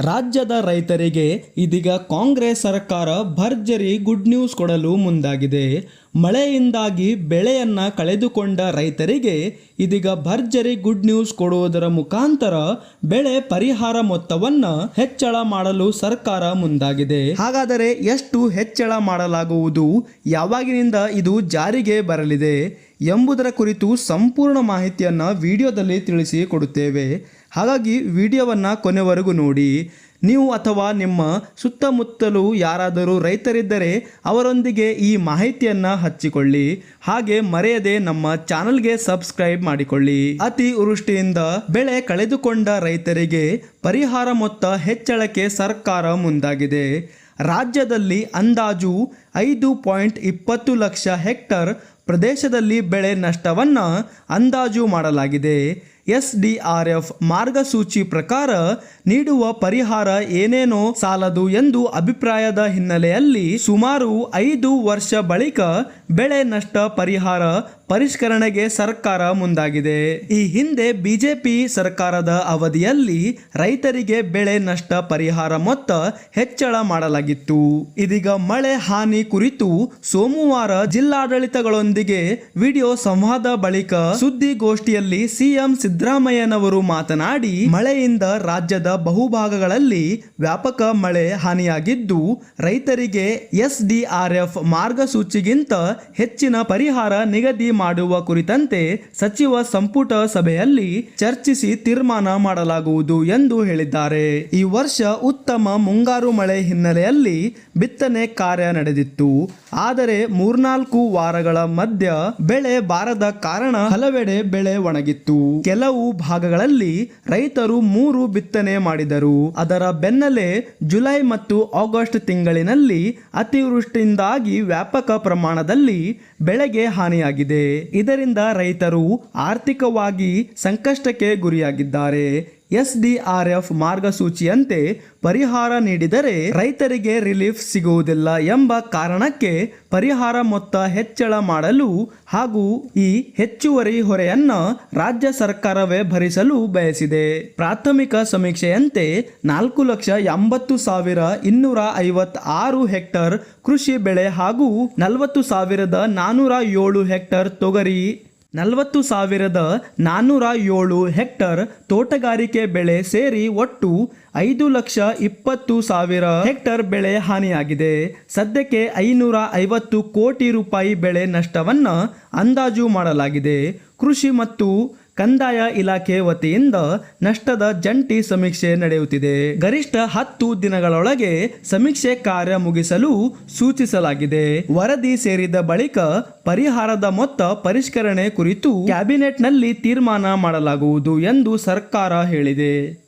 ರಾಜ್ಯದ ರೈತರಿಗೆ ಇದೀಗ ಕಾಂಗ್ರೆಸ್ ಸರ್ಕಾರ ಭರ್ಜರಿ ಗುಡ್ ನ್ಯೂಸ್ ಕೊಡಲು ಮುಂದಾಗಿದೆ. ಮಳೆಯಿಂದಾಗಿ ಬೆಳೆಯನ್ನು ಕಳೆದುಕೊಂಡ ರೈತರಿಗೆ ಇದೀಗ ಭರ್ಜರಿ ಗುಡ್ ನ್ಯೂಸ್ ಕೊಡುವುದರ ಮುಖಾಂತರ ಬೆಳೆ ಪರಿಹಾರ ಮೊತ್ತವನ್ನು ಹೆಚ್ಚಳ ಮಾಡಲು ಸರ್ಕಾರ ಮುಂದಾಗಿದೆ. ಹಾಗಾದರೆ ಎಷ್ಟು ಹೆಚ್ಚಳ ಮಾಡಲಾಗುವುದು? ಯಾವಾಗಿನಿಂದ ಇದು ಜಾರಿಗೆ ಬರಲಿದೆ? ಎಂಬುದರ ಕುರಿತು ಸಂಪೂರ್ಣ ಮಾಹಿತಿಯನ್ನು ವಿಡಿಯೋದಲ್ಲಿ ತಿಳಿಸಿ ಕೊಡುತ್ತೇವೆ. ಹಾಗಾಗಿ ವಿಡಿಯೋವನ್ನು ಕೊನೆವರೆಗೂ ನೋಡಿ. ನೀವು ಅಥವಾ ನಿಮ್ಮ ಸುತ್ತಮುತ್ತಲು ಯಾರಾದರೂ ರೈತರಿದ್ದರೆ ಅವರೊಂದಿಗೆ ಈ ಮಾಹಿತಿಯನ್ನು ಹಚ್ಚಿಕೊಳ್ಳಿ. ಹಾಗೆ ಮರೆಯದೆ ನಮ್ಮ ಚಾನಲ್ಗೆ ಸಬ್ಸ್ಕ್ರೈಬ್ ಮಾಡಿಕೊಳ್ಳಿ. ಅತಿ ವೃಷ್ಟಿಯಿಂದ ಬೆಳೆ ಕಳೆದುಕೊಂಡ ರೈತರಿಗೆ ಪರಿಹಾರ ಮೊತ್ತ ಹೆಚ್ಚಳಕ್ಕೆ ಸರ್ಕಾರ ಮುಂದಾಗಿದೆ. ರಾಜ್ಯದಲ್ಲಿ ಅಂದಾಜು ಐದು ಪಾಯಿಂಟ್ ಇಪ್ಪತ್ತು ಲಕ್ಷ ಹೆಕ್ಟರ್ ಪ್ರದೇಶದಲ್ಲಿ ಬೆಳೆ ನಷ್ಟವನ್ನು ಅಂದಾಜು ಮಾಡಲಾಗಿದೆ. ಎಸ್ ಡಿ ಆರ್ ಎಫ್ ಮಾರ್ಗಸೂಚಿ ಪ್ರಕಾರ ನೀಡುವ ಪರಿಹಾರ ಏನೇನೋ ಸಾಲದು ಎಂದು ಅಭಿಪ್ರಾಯದ ಹಿನ್ನೆಲೆಯಲ್ಲಿ ಸುಮಾರು ಐದು ವರ್ಷ ಬಳಿಕ ಬೆಳೆ ನಷ್ಟ ಪರಿಹಾರ ಪರಿಷ್ಕರಣೆಗೆ ಸರ್ಕಾರ ಮುಂದಾಗಿದೆ. ಈ ಹಿಂದೆ ಬಿಜೆಪಿ ಸರ್ಕಾರದ ಅವಧಿಯಲ್ಲಿ ರೈತರಿಗೆ ಬೆಳೆ ನಷ್ಟ ಪರಿಹಾರ ಮೊತ್ತ ಹೆಚ್ಚಳ ಮಾಡಲಾಗಿತ್ತು. ಇದೀಗ ಮಳೆ ಹಾನಿ ಕುರಿತು ಸೋಮವಾರ ಜಿಲ್ಲಾಡಳಿತಗಳೊಂದಿಗೆ ವಿಡಿಯೋ ಸಂವಾದ ಬಳಿಕ ಸುದ್ದಿಗೋಷ್ಠಿಯಲ್ಲಿ ಸಿಎಂ ಸಿದ್ದರಾಮಯ್ಯನವರು ಮಾತನಾಡಿ, ಮಳೆಯಿಂದ ರಾಜ್ಯದ ಬಹುಭಾಗಗಳಲ್ಲಿ ವ್ಯಾಪಕ ಮಳೆ ಹಾನಿಯಾಗಿದ್ದು, ರೈತರಿಗೆ ಎಸ್ಡಿಆರ್ಎಫ್ ಮಾರ್ಗಸೂಚಿಗಿಂತ ಹೆಚ್ಚಿನ ಪರಿಹಾರ ನಿಗದಿ ಮಾಡುವ ಕುರಿತಂತೆ ಸಚಿವ ಸಂಪುಟ ಸಭೆಯಲ್ಲಿ ಚರ್ಚಿಸಿ ತೀರ್ಮಾನ ಮಾಡಲಾಗುವುದು ಎಂದು ಹೇಳಿದ್ದಾರೆ. ಈ ವರ್ಷ ಉತ್ತಮ ಮುಂಗಾರು ಮಳೆ ಹಿನ್ನೆಲೆಯಲ್ಲಿ ಬಿತ್ತನೆ ಕಾರ್ಯ ನಡೆದಿತ್ತು. ಆದರೆ ಮೂರ್ನಾಲ್ಕು ವಾರಗಳ ಮಧ್ಯ ಬೆಳೆ ಬಾರದ ಕಾರಣ ಹಲವೆಡೆ ಬೆಳೆ ಒಣಗಿತ್ತು. ಕೆಲವು ಭಾಗಗಳಲ್ಲಿ ರೈತರು ಮೂರು ಬಿತ್ತನೆ ಮಾಡಿದರು. ಅದರ ಬೆನ್ನಲ್ಲೇ ಜುಲೈ ಮತ್ತು ಆಗಸ್ಟ್ ತಿಂಗಳಿನಲ್ಲಿ ಅತಿವೃಷ್ಟಿಯಿಂದಾಗಿ ವ್ಯಾಪಕ ಪ್ರಮಾಣದಲ್ಲಿ ಬೆಳೆಗೆ ಹಾನಿಯಾಗಿದೆ. ಇದರಿಂದ ರೈತರು ಆರ್ಥಿಕವಾಗಿ ಸಂಕಷ್ಟಕ್ಕೆ ಗುರಿಯಾಗಿದ್ದಾರೆ. ಎಸ್ಡಿಆರ್ಎಫ್ ಮಾರ್ಗಸೂಚಿಯಂತೆ ಪರಿಹಾರ ನೀಡಿದರೆ ರೈತರಿಗೆ ರಿಲೀಫ್ ಸಿಗುವುದಿಲ್ಲ ಎಂಬ ಕಾರಣಕ್ಕೆ ಪರಿಹಾರ ಮೊತ್ತ ಹೆಚ್ಚಳ ಮಾಡಲು ಹಾಗೂ ಈ ಹೆಚ್ಚುವರಿ ಹೊರೆಯನ್ನ ರಾಜ್ಯ ಸರ್ಕಾರವೇ ಭರಿಸಲು ಬಯಸಿದೆ. ಪ್ರಾಥಮಿಕ ಸಮೀಕ್ಷೆಯಂತೆ ನಾಲ್ಕು ಲಕ್ಷ ಎಂಬತ್ತು ಸಾವಿರ ಇನ್ನೂರ ಐವತ್ತಾರು ಹೆಕ್ಟರ್ ಕೃಷಿ ಬೆಳೆ ಹಾಗೂ ನಲವತ್ತು ಸಾವಿರದ ನಾನ್ನೂರ ಏಳು ಹೆಕ್ಟರ್ ತೊಗರಿ ನಲವತ್ತು ಸಾವಿರದ ನಾನ್ನೂರ ಏಳು ಹೆಕ್ಟರ್ ತೋಟಗಾರಿಕೆ ಬೆಳೆ ಸೇರಿ ಒಟ್ಟು ಐದು ಲಕ್ಷ ಇಪ್ಪತ್ತು ಸಾವಿರ ಹೆಕ್ಟರ್ ಬೆಳೆ ಹಾನಿಯಾಗಿದೆ. ಸದ್ಯಕ್ಕೆ ಐನೂರ ಐವತ್ತು ಕೋಟಿ ರೂಪಾಯಿ ಬೆಳೆ ನಷ್ಟವನ್ನು ಅಂದಾಜು ಮಾಡಲಾಗಿದೆ. ಕೃಷಿ ಮತ್ತು ಕಂದಾಯ ಇಲಾಖೆ ವತಿಯಿಂದ ನಷ್ಟದ ಜಂಟಿ ಸಮೀಕ್ಷೆ ನಡೆಯುತ್ತಿದೆ. ಗರಿಷ್ಠ ಹತ್ತು ದಿನಗಳೊಳಗೆ ಸಮೀಕ್ಷೆ ಕಾರ್ಯ ಮುಗಿಸಲು ಸೂಚಿಸಲಾಗಿದೆ. ವರದಿ ಸೇರಿದ ಬಳಿಕ ಪರಿಹಾರದ ಮೊತ್ತ ಪರಿಷ್ಕರಣೆ ಕುರಿತು ಕ್ಯಾಬಿನೆಟ್ನಲ್ಲಿ ತೀರ್ಮಾನ ಮಾಡಲಾಗುವುದು ಎಂದು ಸರ್ಕಾರ ಹೇಳಿದೆ.